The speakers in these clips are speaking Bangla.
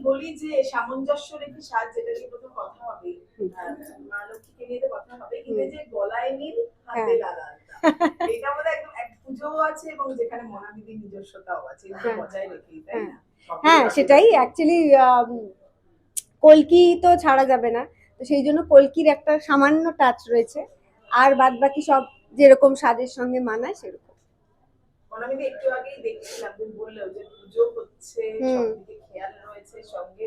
বলি যে সামঞ্জস্য রেখে সাজ যেটা নিয়ে প্রথম কথা হবে মা লক্ষ্মীকে নিয়ে কথা হবে কিন্তু যে গলায় নীল হাতে হ্যাঁ। লাল এটা আমাদের একদম এক পুজোও আছে এবং যেখানে মনাদিদির নিজস্বতাও আছে এটা হ্যাঁ। বজায় রেখেই তাই না? হ্যাঁ সেটাই অ্যাকচুয়ালি কলকি তো ছাড়া যাবে না তো সেই জন্য কলকির একটা সামান্য টাচ রয়েছে আর বাদ বাকি সব যেরকম স্বাদের সঙ্গে মানায় সেরকম। একটু আগেই দেখছিলাম তুমি বললেও যে পুজো হচ্ছে হুম। সবদিকে খেয়াল রয়েছে সঙ্গে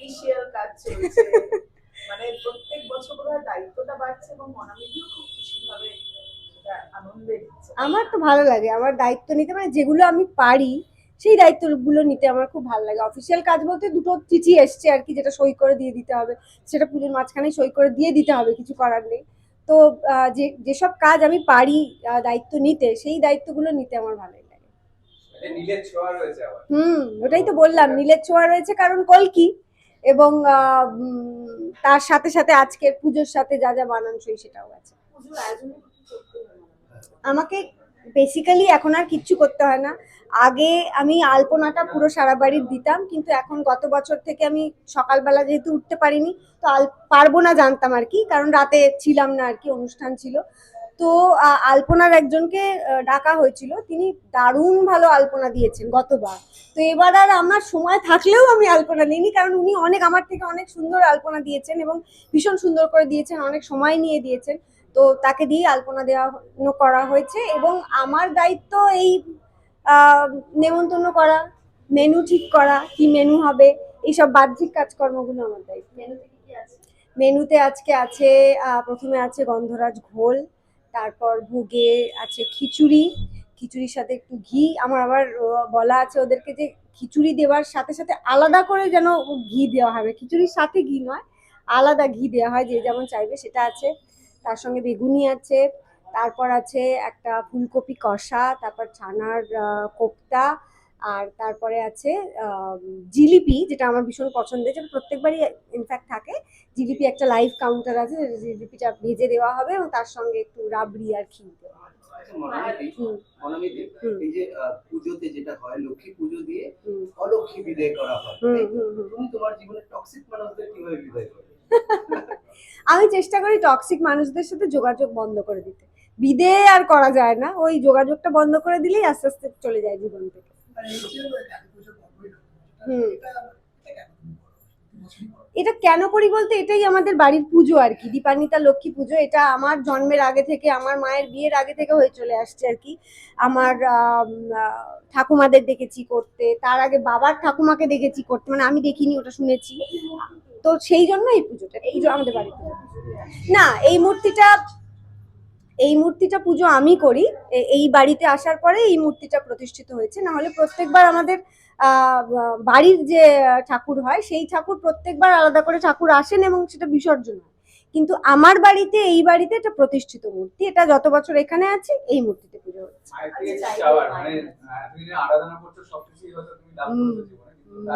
অফিসিয়াল কাজ চলছে। মানে প্রত্যেক বছর দায়িত্বটা বাড়ছে এবং মনামিদিও খুব খুশি ভাবে সেটা আনন্দে দিচ্ছে। আমার তো ভালো লাগে। আমার দায়িত্ব নিতে মানে যেগুলো আমি পারি সেই দায়িত্বগুলো নিতে আমার খুব ভালো লাগে। অফিসিয়াল কাজ বলতে দুটো চিঠি এসছে আর কি যেটা সই করে দিয়ে দিতে হবে। সেটা পুজোর মাঝখানে সই করে দিয়ে দিতে হবে কিছু করার নেই। তো যে যেসব কাজ আমি পারি দায়িত্ব নিতে সেই দায়িত্বগুলো নিতে আমার ভালোই লাগে। নীলের ছোঁয়া রয়েছে হুম ওটাই তো বললাম। নীলের ছোঁয়া রয়েছে কারণ কলকি। এবং তার সাথে সাথে আজকের পুজোর সাথে যা যা মানানসই সেটাও আছে। আমাকে বেসিক্যালি এখন আর কিচ্ছু করতে হয় না আগে আমি আলপনাটা পুরো সারা বাড়ির দিতাম, কিন্তু এখন গত বছর থেকে আমি সকালবেলা যেহেতু উঠতে পারিনি, তো আল, পারব না জানতাম আর কি, কারণ রাতে ছিলাম না আর কি, অনুষ্ঠান ছিল তো আলপনার একজনকে ডাকা হয়েছিল। তিনি দারুণ ভালো আলপনা দিয়েছেন গতবার। তো এবার আর আমার সময় থাকলেও আমি আলপনা নিইনি কারণ উনি অনেক আমার থেকে অনেক সুন্দর আলপনা দিয়েছেন এবং ভীষণ সুন্দর করে দিয়েছেন অনেক সময় নিয়ে দিয়েছেন। তো তাকে দিয়ে আলপনা দেওয়া করা হয়েছে এবং আমার দায়িত্ব এই নেমন্তন্ন করা মেনু ঠিক করা কি মেনু হবে এইসব বাহ্যিক কাজকর্মগুলো আমার দায়িত্ব। মেনুতে আজকে আছে প্রথমে আছে গন্ধরাজ ঘোল তারপর ভোগে আছে খিচুড়ি, খিচুড়ির সাথে একটু ঘি। আমার আবার বলা আছে ওদেরকে যে খিচুড়ি দেওয়ার সাথে সাথে আলাদা করে যেন ঘি দেওয়া হবে। খিচুড়ির সাথে ঘি নয়, আলাদা ঘি দেওয়া হয়, যে যেমন চাইবে সেটা আছে। তার সঙ্গে বেগুনি আছে, তারপর আছে একটা ফুলকপি কষা, তারপর ছানার কোপ্তা আর তারপরে আছে জিলিপি যেটা আমার ভীষণ পছন্দের যেটা প্রত্যেকবারই ইনফ্যাক্ট থাকে। জিলিপি একটা লাইভ কাউন্টার আছে জিলিপিটা ভেজে দেওয়া হবে এবং তার সঙ্গে একটু রাবড়ি আর ক্ষীর দেওয়া হবে। আচ্ছা, মনামিদি, হুম, মনামিদি, হুম। এই যে পুজোতে যেটা হয় লক্ষ্মী পুজো দিয়ে অলক্ষ্মী বিদায় করা হয় হুম, তাই তো? হুম, হুম। তুমি তোমার জীবনে টক্সিক মানুষদের কীভাবে বিদায় করো আমি চেষ্টা করি টক্সিক মানুষদের সাথে যোগাযোগ বন্ধ করে দিতে। বিদে আর করা যায় না ওই যোগাযোগটা বন্ধ করে দিলেই আস্তে আস্তে চলে যায় জীবন থেকে। এটা কেন করি বলতে? এটাই আমাদের বাড়ির পুজো আর কি। দীপান্বিতা লক্ষ্মী পুজো, এটা আমার জন্মের আগে থেকে, আমার মায়ের বিয়ের আগে থেকে হয়ে চলে আসছে আর কি। আমার ঠাকুমাদের দেখেছি করতে, তার আগে বাবার ঠাকুমাকে দেখেছি করতে মানে আমি দেখিনি, ওটা শুনেছি। তো সেই জন্য এই পুজোটা, এই আমাদের পুজো না, এই মূর্তিটা এই মূর্তিটা পুজো আমি করি। এই বাড়িতে আসার পরে এই মূর্তিটা প্রতিষ্ঠিত হয়েছে। না হলে প্রত্যেকবার আমাদের বাড়ির যে ঠাকুর হয় সেই ঠাকুর প্রত্যেকবার আলাদা করে ঠাকুর আসেন এবং সেটা বিসর্জন হয়। কিন্তু আমার বাড়িতে এই বাড়িতে এটা প্রতিষ্ঠিত মূর্তি। এটা যত বছর এখানে আছে এই মূর্তিতে পুজো হচ্ছে। মানে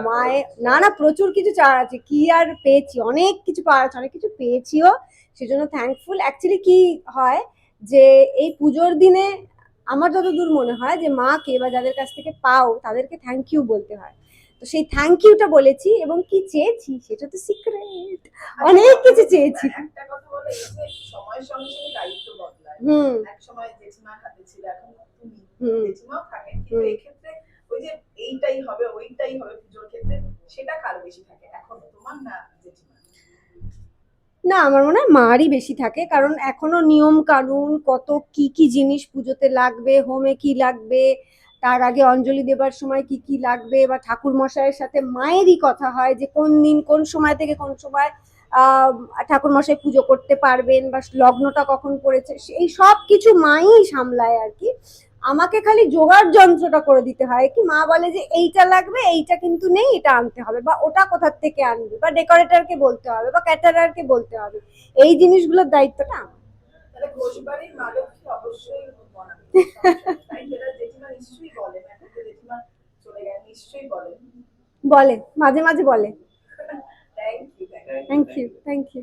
মায়ের না না প্রচুর কিছু চাওয়ার আছে। কি আর পেয়েছি? অনেক কিছু পাওয়ার আছে অনেক কিছু পেয়েছিও। সেজন্য থ্যাঙ্কফুল অ্যাকচুয়ালি কি হয় যে এই পুজোর দিনে আমার যতদূর মনে হয় যে মাকে বা যাদের কাছ থেকে পাও তাদেরকে থ্যাংক ইউ বলতে হয়। তো সেই থ্যাংক ইউটা বলেছি এবং কি চেয়েছি সেটা তো সিক্রেট অনেক কিছু চেয়েছি। হুম। এক সময় জেঠিমার হাতে ছিল এখন তুমি। জেঠিমাও থাকেন কিন্তু ওই যে এইটাই হবে ওইটাই হবে পুজোর ক্ষেত্রে সেটা কার বেশি থাকে এখন। তোমার না জেঠিমা না, আমার মনে হয় মারই বেশি থাকে। কারণ এখনও নিয়ম কানুন, কত কি কি জিনিস পুজোতে লাগবে, হোমে কি লাগবে, তার আগে অঞ্জলি দেবার সময় কি কি লাগবে, বা ঠাকুর মশাইয়ের সাথে মায়েরই কথা হয় যে কোন দিন, কোন সময় থেকে কোন সময় ঠাকুর মশাই পুজো করতে পারবেন, বা লগ্নটা কখন পড়েছে এই সব কিছু মাই সামলায় আর কি। আমাকে খালি জোগাড় যন্ত্রটা করে দিতে হয়। কি মা বলে যে এইটা লাগবে এইটা কিন্তু নেই এটা আনতে হবে। বা ওটা কোথার থেকে আনবে? বা ডেকোরেটরকে বলতে হবে বা ক্যাটারারকে বলতে হবে। এই জিনিসগুলোর দায়িত্বটা আমার। বলেন। বলে মাঝে মাঝে বলে। Thank you thank you